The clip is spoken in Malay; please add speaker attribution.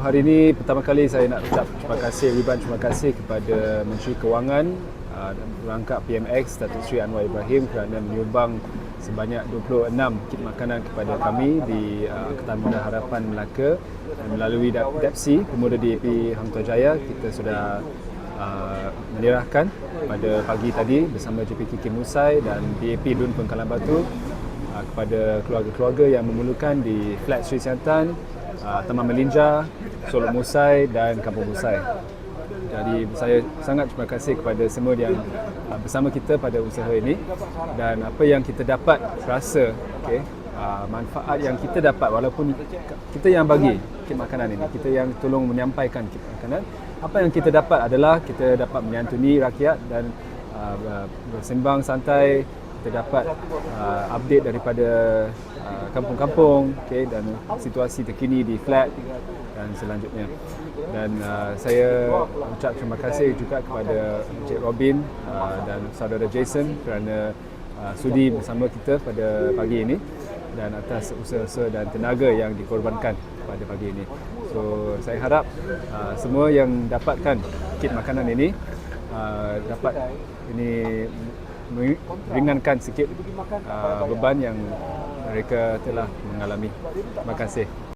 Speaker 1: Hari ini pertama kali saya nak ucap terima kasih, ribuan terima kasih kepada Menteri Kewangan uh, dan rangkap PMX Datuk Seri Anwar Ibrahim kerana menyumbang sebanyak 26 kit makanan kepada kami di uh, Angkatan Muda Harapan Melaka. Dan melalui DAPSI Pemuda DAP Hang Tuah Jaya kita sudah uh, menyerahkan pada pagi tadi bersama JPK Kim Musai dan DAP Dun Pengkalan Batu uh, kepada keluarga-keluarga yang memerlukan di Flat Sri Siantan, uh, Taman Melinja, Solok Musai dan Kampung Musai. Jadi saya sangat terima kasih kepada semua yang uh, bersama kita pada usaha ini. Dan apa yang kita dapat rasa okay, uh, manfaat yang kita dapat walaupun kita yang bagi kit makanan ini, kita yang tolong menyampaikan kit makanan, apa yang kita dapat adalah kita dapat menyantuni rakyat dan uh, bersembang santai. Kita dapat uh, update daripada uh, kampung-kampung okay, dan situasi terkini di flat dan selanjutnya dan uh, saya ucap terima kasih juga kepada Encik Robin uh, dan saudara Jason kerana uh, sudi bersama kita pada pagi ini dan atas usaha-usaha dan tenaga yang dikorbankan pada pagi ini. So saya harap uh, semua yang dapatkan kit makanan ini uh, dapat ini meringankan sikit uh, beban yang mereka telah mengalami. Terima kasih.